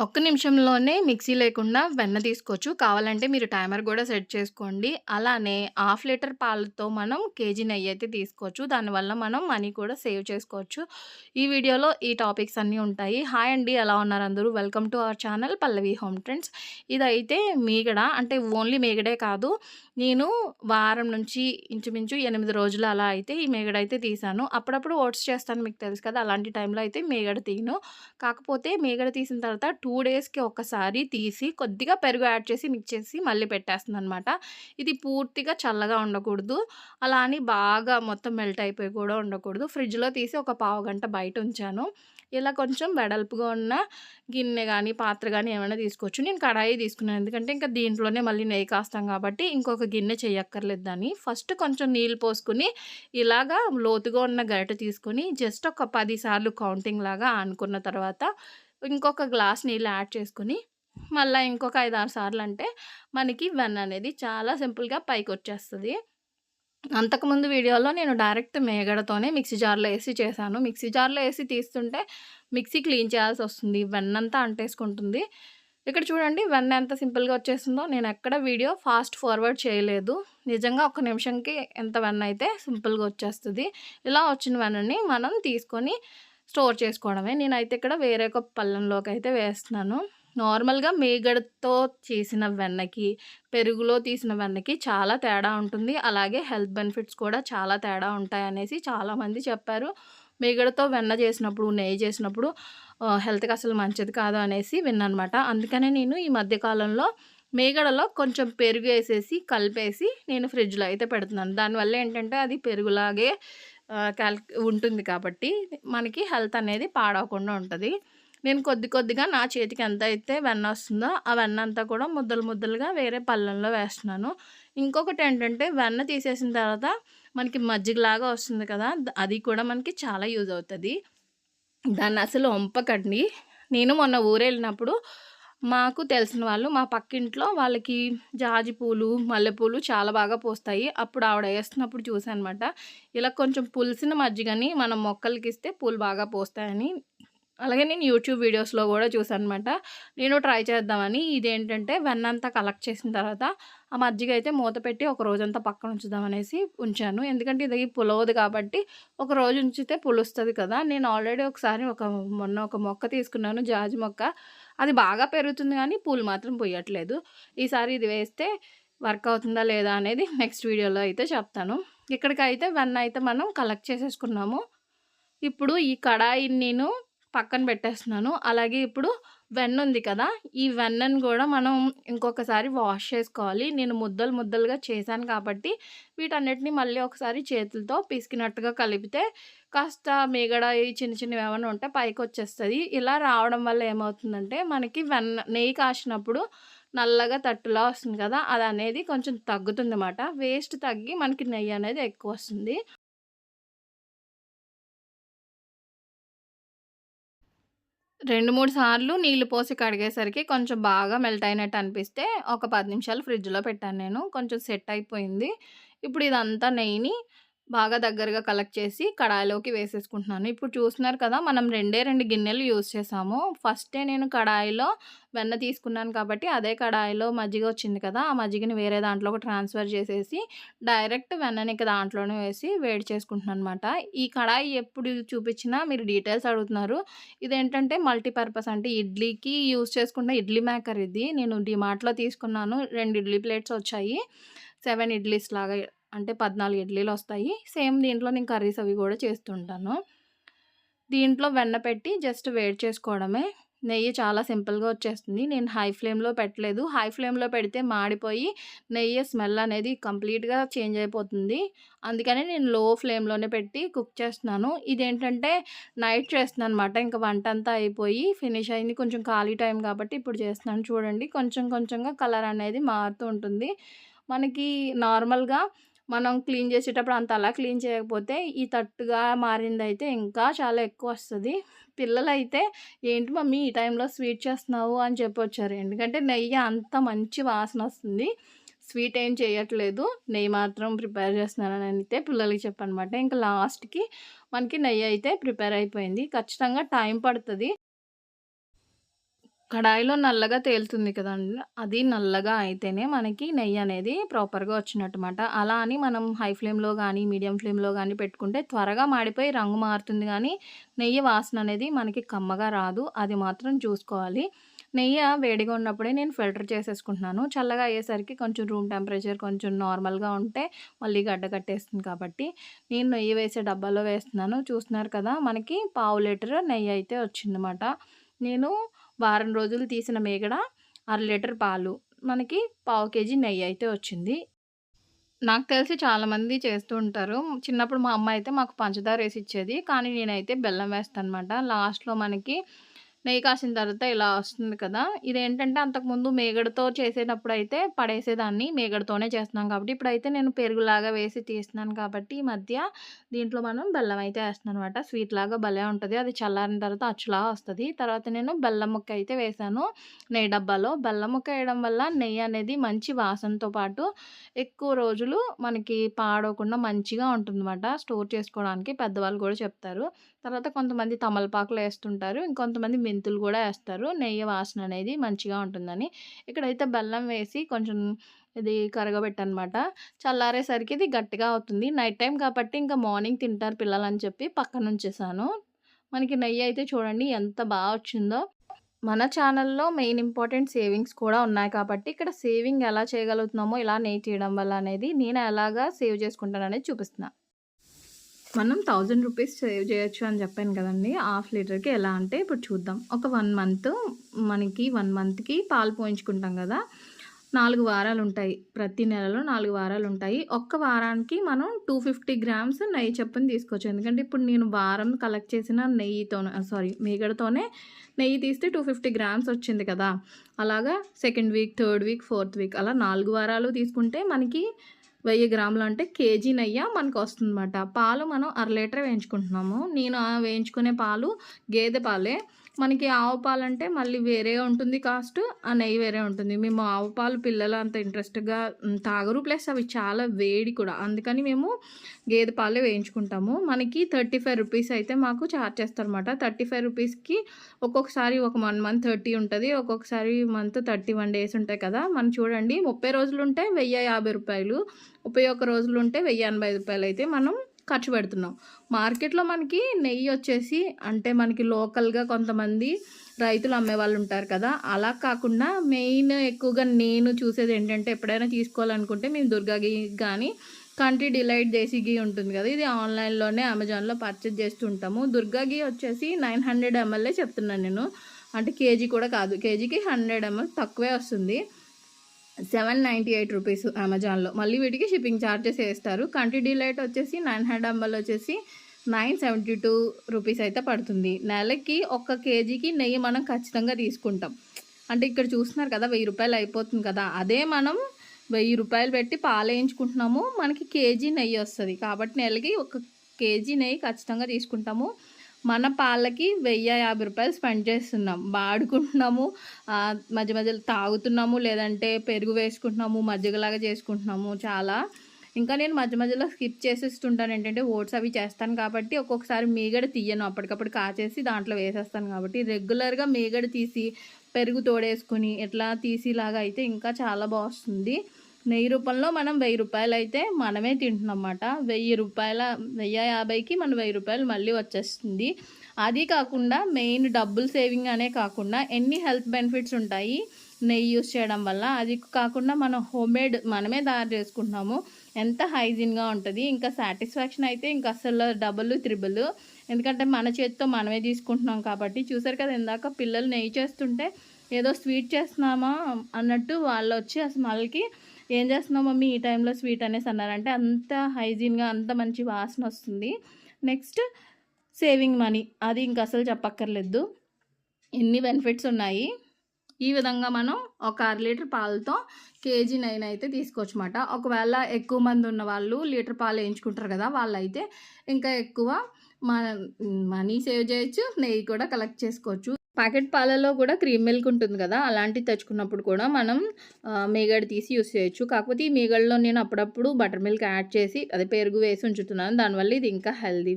ఒక్క నిమిషంలోనే మిక్సీ లేకుండా వెన్న తీసుకోవచ్చు. కావాలంటే మీరు టైమర్ కూడా సెట్ చేసుకోండి. అలానే హాఫ్ లీటర్ పాలతో మనం కేజీ నెయ్యి అయితే తీసుకోవచ్చు. దానివల్ల మనం మనీ కూడా సేవ్ చేసుకోవచ్చు. ఈ వీడియోలో ఈ టాపిక్స్ అన్నీ ఉంటాయి. హాయ్ అండి. ఎలా ఉన్నారు అందరూ? Welcome to our channel Pallavi home trends. ఇదైతే మీగడ అంటే ఓన్లీ మీగడే కాదు. నేను వారం నుంచి ఇంచుమించు ఎనిమిది రోజులు అలా అయితే ఈ మేగడ అయితే తీసాను అప్పుడప్పుడు ఓట్స్ చేస్తాను మీకు తెలుసు కదా! అలాంటి టైంలో అయితే మేగడ తీయను. కాకపోతే మేగడ తీసిన తర్వాత టూ టూ డేస్‌కి ఒకసారి తీసి కొద్దిగా పెరుగు యాడ్ చేసి మిక్స్ చేసి మళ్ళీ అనమాట ఇది పూర్తిగా చల్లగా ఉండకూడదు. అలా అని బాగా మొత్తం మెల్ట్ అయిపోయి కూడా ఉండకూడదు. ఫ్రిడ్జ్‌లో తీసి ఒక పావు గంట బయట ఉంచాను. ఇలా కొంచెం వెడల్పుగా ఉన్న గిన్నె కానీ పాత్ర కానీ ఏమైనా తీసుకోవచ్చు. నేను కడాయి తీసుకున్నాను. ఎందుకంటే ఇంకా దీంట్లోనే మళ్ళీ నెయ్యి కాస్తాం కాబట్టి ఇంకొక గిన్నె చేయక్కర్లేదు దాన్ని. ఫస్ట్ కొంచెం నీళ్ళు పోసుకొని ఇలాగా లోతుగా ఉన్న గరిటె తీసుకొని జస్ట్ ఒక పది సార్లు కౌంటింగ్ లాగా అనుకున్న తర్వాత ఇంకొక గ్లాస్ నీళ్ళు యాడ్ చేసుకొని మళ్ళీ ఇంకొక ఐదు ఆరు సార్లు అంటే మనకి వెన్న అనేది చాలా సింపుల్‌గా పైకొచ్చేస్తది. అంతకుముందు వీడియోలో నేను డైరెక్ట్ మేగడతోనే మిక్సీ జార్‌లో వేసి చేశాను. మిక్సీ జార్‌లో వేసి తీస్తుంటే మిక్సీ క్లీన్ చేయాల్సి వస్తుంది వెన్నంతా అంటేసుకుంటుంది. ఇక్కడ చూడండి వెన్న ఎంత సింపుల్‌గా వచ్చేసిందో. ఎక్కడ వీడియో ఫాస్ట్ ఫార్వర్డ్ చేయలేదు. నిజంగా ఒక్క నిమిషంకి ఎంత వెన్న అయితే సింపుల్‌గా వచ్చేస్తుంది ఇలా వచ్చిన వెన్నని మనం తీసుకొని స్టోర్ చేసుకోవడమే. నేనైతే ఇక్కడ వేరే ఒక పళ్ళంలోకి అయితే వేస్తున్నాను. నార్మల్‌గా మీగడతో చేసిన వెన్నకి, పెరుగులో తీసిన వెన్నకి చాలా తేడా ఉంటుంది. అలాగే హెల్త్ బెనిఫిట్స్ కూడా చాలా తేడా ఉంటాయనేసి చాలామంది చెప్పారు. మీగడతో వెన్న చేసినప్పుడు, నెయ్యి చేసినప్పుడు హెల్త్‌కి అసలు మంచిది కాదు అనేసి విన్నమాట అందుకనే నేను ఈ మధ్యకాలంలో మేగడలో మీగడలో కొంచెం పెరుగేసేసి, కలిపేసి నేను ఫ్రిడ్జ్‌లో అయితే పెడుతున్నాను. దానివల్ల ఏంటంటే అది పెరుగులాగే కాల్ ఉంటుంది కాబట్టి మనకి హెల్త్ అనేది పాడవకుండా ఉంటుంది నేను కొద్ది కొద్దిగా నా చేతికి ఎంత అయితే వెన్న వస్తుందో ఆ వెన్న అంతా కూడా ముద్దలు ముద్దలుగా వేరే పళ్ళెంలో వేస్తున్నాను. ఇంకొకటి ఏంటంటే వెన్న తీసేసిన తర్వాత మనకి మజ్జిగలాగా వస్తుంది కదా! అది కూడా మనకి చాలా యూజ్ అవుతుంది దాన్ని అసలు వంపకండి నేను మొన్న ఊరు వెళ్ళినప్పుడు మాకు తెలిసిన వాళ్ళు మా పక్కింట్లో వాళ్ళకి జాజి పూలు, మల్లెపూలు చాలా బాగా పూస్తాయి. అప్పుడు ఆవిడ వేస్తున్నప్పుడు చూసానమాట. ఇలా కొంచెం పులిసిన మజ్జిగని మనం మొక్కలకి ఇస్తే పూలు బాగా పూస్తాయని. అలాగే నేను యూట్యూబ్ వీడియోస్‌లో కూడా చూసానమాట. నేను ట్రై చేద్దామని ఇదేంటంటే వెన్నంతా కలెక్ట్ చేసిన తర్వాత ఆ మజ్జిగ అయితే మూత పెట్టి ఒక రోజంతా పక్కన ఉంచుదామనేసి ఉంచాను. ఎందుకంటే ఇది పులవదు కాబట్టి ఒక రోజు ఉంచితే పులుస్తుంది కదా! నేను ఆల్రెడీ ఒకసారి ఒక మొన్న ఒక మొక్క తీసుకున్నాను జాజి మొక్క. అది బాగా పెరుగుతుంది కానీ పూలు మాత్రం పూయట్లేదు. ఈసారి ఇది వేస్తే వర్క్ అవుతుందా లేదా అనేది నెక్స్ట్ వీడియోలో అయితే చెప్తాను. ఇక్కడికైతే వెన్న అయితే మనం కలెక్ట్ చేసేసుకున్నాము. ఇప్పుడు ఈ కడాయిని నేను పక్కన పెట్టేస్తున్నాను. అలాగే ఇప్పుడు వెన్న ఉంది కదా! ఈ వెన్నను కూడా మనం ఇంకొకసారి వాష్ చేసుకోవాలి. నేను ముద్దలు ముద్దలుగా చేశాను కాబట్టి వీటన్నిటిని మళ్ళీ ఒకసారి చేతులతో పిసికినట్టుగా కలిపితే కాస్త మీగడ చిన్న చిన్నవి ఏమైనా ఉంటే పైకి వచ్చేస్తుంది ఇలా రావడం వల్ల ఏమవుతుందంటే మనకి వెన్న నెయ్యి కాసినప్పుడు నల్లగా తట్టులా వస్తుంది కదా! అది అనేది కొంచెం తగ్గుతుంది అన్నమాట వేస్ట్ తగ్గి మనకి నెయ్యి అనేది ఎక్కువ వస్తుంది 2, 3 సార్లు నీళ్ళు పోసి కడిగేసరికి కొంచెం బాగా మెల్ట్ అయినట్టు అనిపిస్తే ఒక పది నిమిషాలు ఫ్రిడ్జ్‌లో పెట్టాను నేను. కొంచెం సెట్ అయిపోయింది. ఇప్పుడు ఇదంతా నెయ్యిని బాగా దగ్గరగా కలెక్ట్ చేసి కడాయిలోకి వేసేసుకుంటున్నాను. ఇప్పుడు చూస్తున్నారు కదా! మనం రెండే రెండు గిన్నెలు యూజ్ చేసాము. ఫస్టే నేను కడాయిలో వెన్న తీసుకున్నాను కాబట్టి అదే కడాయిలో మజ్జిగ వచ్చింది కదా! ఆ మజ్జిగని వేరే దాంట్లోకి ట్రాన్స్‌ఫర్ చేసేసి డైరెక్ట్ వెన్నని ఇక దాంట్లోనే వేసి వేడి చేసుకుంటున్నాను అనమాట ఈ కడాయి ఎప్పుడు చూపించినా మీరు డీటెయిల్స్ అడుగుతున్నారు. ఇదేంటంటే మల్టీపర్పస్ అంటే ఇడ్లీకి యూజ్ చేసుకున్న ఇడ్లీ మేకర్ ఇది. నేను డిమార్ట్లో తీసుకున్నాను. రెండు ఇడ్లీ ప్లేట్స్ వచ్చాయి. సెవెన్ ఇడ్లీస్ లాగా అంటే పద్నాలుగు ఇడ్లీలు వస్తాయి సేమ్ దీంట్లో నేను కర్రీస్ అవి కూడా చేస్తుంటాను. దీంట్లో వెన్న పెట్టి జస్ట్ వేడి చేసుకోవడమే. నెయ్యి చాలా సింపుల్‌గా వచ్చేస్తుంది. నేను హై ఫ్లేమ్‌లో పెట్టలేదు. హై ఫ్లేమ్‌లో పెడితే మాడిపోయి నెయ్యి స్మెల్ అనేది కంప్లీట్‌గా చేంజ్ అయిపోతుంది. అందుకని నేను లో ఫ్లేమ్‌లోనే పెట్టి కుక్ చేస్తున్నాను. ఇదేంటంటే నైట్ చేస్తున్నాను అనమాట ఇంక వంటంతా అయిపోయి ఫినిష్ అయింది. కొంచెం ఖాళీ టైం కాబట్టి ఇప్పుడు చేస్తున్నాను. చూడండి కొంచెం కొంచెంగా కలర్ అనేది మారుతూ ఉంటుంది. మనకి నార్మల్‌గా మనం క్లీన్ చేసేటప్పుడు అంత అలా క్లీన్ చేయకపోతే ఈ తట్టుగా మారిందైతే ఇంకా చాలా ఎక్కువ వస్తుంది పిల్లలైతే "ఏంటి మమ్మీ ఈ టైంలో స్వీట్ చేస్తున్నావు" అని చెప్పొచ్చారు. ఎందుకంటే నెయ్యి అంత మంచి వాసన వస్తుంది స్వీట్ ఏం చేయట్లేదు. నెయ్యి మాత్రం ప్రిపేర్ చేస్తున్నానని అయితే పిల్లలకి చెప్పనమాట ఇంక లాస్ట్‌కి మనకి నెయ్యి అయితే ప్రిపేర్ అయిపోయింది. ఖచ్చితంగా టైం పడుతుంది కడాయిలో నల్లగా తేలుతుంది కదండి అది నల్లగా అయితేనే మనకి నెయ్యి అనేది ప్రాపర్‌గా వచ్చినట్టమాట. అలా అని మనం హై ఫ్లేమ్‌లో కానీ మీడియం ఫ్లేమ్‌లో కానీ పెట్టుకుంటే త్వరగా మాడిపోయి రంగు మారుతుంది కానీ నెయ్యి వాసన అనేది మనకి కమ్మగా రాదు. అది మాత్రం చూసుకోవాలి. నెయ్యి వేడిగా ఉన్నప్పుడే నేను ఫిల్టర్ చేసేసుకుంటున్నాను. చల్లగా అయ్యేసరికి కొంచెం రూమ్ టెంపరేచర్ కొంచెం నార్మల్‌గా ఉంటే మళ్ళీ గడ్డ కట్టేస్తుంది కాబట్టి, నేను నెయ్యి వేసే డబ్బాలో వేస్తున్నాను. చూస్తున్నారు కదా! మనకి పావు లీటర్ నెయ్యి అయితే వచ్చిందన్నమాట. నేను వారం రోజులు తీసిన మేగడ అర లీటర్ పాలు, మనకి పావు కేజీ నెయ్యి అయితే వచ్చింది. నాకు తెలిసి చాలామంది చేస్తూ ఉంటారు. చిన్నప్పుడు మా అమ్మ అయితే మాకు పంచదార వేసి ఇచ్చేది కానీ నేనైతే బెల్లం వేస్తాను అనమాట లాస్ట్‌లో మనకి నెయ్యి కాసిన తర్వాత ఇలా వస్తుంది కదా! ఇదేంటంటే అంతకుముందు మీగడతో అయితే పడేసేదాన్ని. మేగడతోనే చేస్తున్నాం కాబట్టి, ఇప్పుడైతే నేను పెరుగులాగా వేసి తీస్తున్నాను కాబట్టి, ఈ మధ్య దీంట్లో మనం బెల్లం అయితే ఏస్తున్నానన్నమాట. స్వీట్‌లాగా భలే ఉంటుంది అది చల్లారిన తర్వాత అచ్చులా వస్తుంది తర్వాత నేను బెల్లం ముక్క అయితే వేసాను నెయ్యి డబ్బాలో. బెల్లం ముక్క వేయడం వల్ల నెయ్యి అనేది మంచి వాసనతో పాటు ఎక్కువ రోజులు మనకి పాడవకుండా మంచిగా ఉంటుందన్నమాట. స్టోర్ చేసుకోవడానికి పెద్దవాళ్ళు కూడా చెప్తారు. తర్వాత కొంతమంది తమలపాకులు వేస్తుంటారు ఇంకొంతమంది మెంతులు కూడా వేస్తారు నెయ్యి వాసన అనేది మంచిగా ఉంటుందని. ఇక్కడైతే బెల్లం వేసి కొంచెం ఇది కరగబెట్టనమాట చల్లారేసరికి ఇది గట్టిగా అవుతుంది. నైట్ టైం కాబట్టి ఇంకా మార్నింగ్ తింటారు పిల్లలని చెప్పి పక్కన ఉంచేసాను మనకి నెయ్యి అయితే చూడండి ఎంత బాగా వచ్చిందో. మన ఛానల్‌లో మెయిన్ ఇంపార్టెంట్ సేవింగ్స్ కూడా ఉన్నాయి కాబట్టి, ఇక్కడ సేవింగ్ ఎలా చేయగలుగుతున్నామో ఇలా నెయ్యి చేయడం వల్ల అనేది నేను ఎలాగా సేవ్ చేసుకుంటాననేది చూపిస్తున్నాను మనం థౌజండ్ రూపీస్ సేవ్ చేయొచ్చు అని చెప్పాను కదండీ! హాఫ్ లీటర్‌కి ఎలా అంటే ఇప్పుడు చూద్దాం. ఒక వన్ మంత్ మనకి వన్ మంత్‌కి పాలు పోయించుకుంటాం కదా! నాలుగు వారాలు ఉంటాయి ప్రతి నెలలో నాలుగు వారాలు ఉంటాయి ఒక్క వారానికి మనం 250 గ్రామ్స్ నెయ్యి చొప్పున తీసుకోవచ్చు. ఎందుకంటే ఇప్పుడు నేను వారం కలెక్ట్ చేసిన నెయ్యితోనే సారీ మీగడతోనే నెయ్యి తీస్తే 250 గ్రామ్స్ వచ్చింది కదా! అలాగా second week, third week, fourth week అలా నాలుగు వారాలు తీసుకుంటే మనకి వెయ్యి గ్రాములు అంటే కేజీ నెయ్య మనకొస్తుందన్నమాట. పాలు మనం అర లీటర్ వేయించుకుంటున్నాము. నేను ఆ వేయించుకునే పాలు గేదె పాలే. మనకి ఆవు పాలంటే మళ్ళీ వేరే ఉంటుంది కాస్ట్. ఆ నెయ్యి వేరే ఉంటుంది. మేము ఆవు పాలు పిల్లలు అంత ఇంట్రెస్ట్‌గా తాగరు. ప్లస్ అవి చాలా వేడి కూడా. అందుకని మేము గేదె పాలే వేయించుకుంటాము. మనకి 35 రూపీస్ అయితే మాకు చార్జ్ చేస్తారన్నమాట. 35 రూపీస్‌కి ఒక్కొక్కసారి ఒక వన్ మంత్ థర్టీ ఉంటుంది ఒక్కొక్కసారి మంత్ 31 డేస్ ఉంటాయి కదా! మనం చూడండి ముప్పై రోజులు ఉంటే వెయ్యి యాభై రూపాయలు ముప్పై ఒక్క రోజులు ఉంటే వెయ్యి ఎనభై రూపాయలు అయితే మనం ఖర్చు పెడుతున్నాం. మార్కెట్‌లో మనకి నెయ్యి వచ్చేసి అంటే మనకి లోకల్‌గా కొంతమంది రైతులు అమ్మేవాళ్ళు ఉంటారు కదా! అలా కాకుండా మెయిన్ ఎక్కువగా నేను చూసేది ఏంటంటే ఎప్పుడైనా తీసుకోవాలనుకుంటే మేము దుర్గా గీ కానీ కంట్రీ డిలైట్ దేశీ గీ ఉంటుంది కదా! ఇది ఆన్‌లైన్‌లోనే అమెజాన్‌లో పర్చేజ్ చేస్తూ ఉంటాము. దుర్గా గీ వచ్చేసి 900 ఎంఎల్‌ఏ చెప్తున్నాను నేను. అంటే కేజీ కూడా కాదు. కేజీకి 100 ఎంఎల్ తక్కువే వస్తుంది. 798 రూపీస్ అమెజాన్‌లో. మళ్ళీ వీటికి షిప్పింగ్ చార్జెస్ వేస్తారు కంట్రీ డీలైట్ వచ్చేసి 900 ఎంఎల్ వచ్చేసి 972 రూపీస్ అయితే పడుతుంది. నెలకి ఒక్క కేజీకి నెయ్యి మనం ఖచ్చితంగా తీసుకుంటాం. అంటే ఇక్కడ చూస్తున్నారు కదా! వెయ్యి రూపాయలు అయిపోతుంది కదా! అదే మనం వెయ్యి రూపాయలు పెట్టి పాలేయించుకుంటున్నాము. మనకి కేజీ నెయ్యి వస్తుంది కాబట్టి నెలకి ఒక కేజీ నెయ్యి ఖచ్చితంగా తీసుకుంటాము. మన పాలకి వెయ్యి యాభై రూపాయలు స్పెండ్ చేస్తున్నాం. వాడుకుంటున్నాము. మధ్య మధ్యలో తాగుతున్నాము. లేదంటే పెరుగు వేసుకుంటున్నాము. మజ్జిగలాగా చేసుకుంటున్నాము చాలా. ఇంకా నేను మధ్య మధ్యలో స్కిప్ చేసేస్తుంటాను. ఏంటంటే ఓట్స్ అవి చేస్తాను కాబట్టి ఒక్కొక్కసారి మీగడ తీయను. అప్పటికప్పుడు కాచేసి దాంట్లో వేసేస్తాను కాబట్టి రెగ్యులర్‌గా మీగడ తీసి పెరుగు తోడేసుకొని ఇట్లా తీసిలాగా అయితే ఇంకా చాలా బాగుంది నెయ్యి రూపంలో మనం వెయ్యి రూపాయలు అయితే మనమే తింటున్నామన్నమాట. రూ. 1000 1050కి మన వెయ్యి రూపాయలు మళ్ళీ వచ్చేస్తుంది. అది కాకుండా మెయిన్ డబ్బులు సేవింగ్ అనే కాకుండా ఎన్ని హెల్త్ బెనిఫిట్స్ ఉంటాయి నెయ్యి యూస్ చేయడం వల్ల. అది కాకుండా మనం హోమ్‌మేడ్ మనమే తయారు చేసుకుంటున్నాము. ఎంత హైజీన్‌గా ఉంటుంది ఇంకా సాటిస్ఫాక్షన్ అయితే ఇంకా అసలు డబుల్, త్రిబుల్. ఎందుకంటే మన చేతితో మనమే తీసుకుంటున్నాం కాబట్టి. చూసారు కదా! ఇందాక పిల్లలు నెయ్యి చేస్తుంటే ఏదో స్వీట్ చేస్తున్నామా అన్నట్టు వాళ్ళొచ్చి ఆ స్మెల్‌కి ఏం చేస్తున్నావు మమ్మీ ఈ టైంలో స్వీట్ అనేసి అన్నారంటే అంత హైజీన్‌గా అంత మంచి వాసన వస్తుంది. Next saving money. అది ఇంక అసలు చెప్పక్కర్లేదు. ఎన్ని బెనిఫిట్స్ ఉన్నాయి. ఈ విధంగా మనం ఒక అర లీటర్ పాలతో కేజీ నైన్ అయితే తీసుకోవచ్చు తీసుకోవచ్చమాట. ఒకవేళ ఎక్కువ మంది ఉన్నవాళ్ళు లీటర్ పాలు వేయించుకుంటారు కదా! వాళ్ళైతే ఇంకా ఎక్కువ మన మనీ సేవ్ చేయొచ్చు. నెయ్యి కూడా కలెక్ట్ చేసుకోవచ్చు. ప్యాకెట్ పాలలో కూడా క్రీమ్ మిల్క్ ఉంటుంది కదా! అలాంటివి తెచ్చుకున్నప్పుడు కూడా మనం ఆహ్, తీసి యూజ్ చేయొచ్చు. కాకపోతే ఈ మీగడలో నేను అప్పుడప్పుడు బటర్ మిల్క్ యాడ్ చేసి అదే పెరుగు వేసి ఉంచుతున్నాను. దానివల్ల ఇది ఇంకా హెల్దీ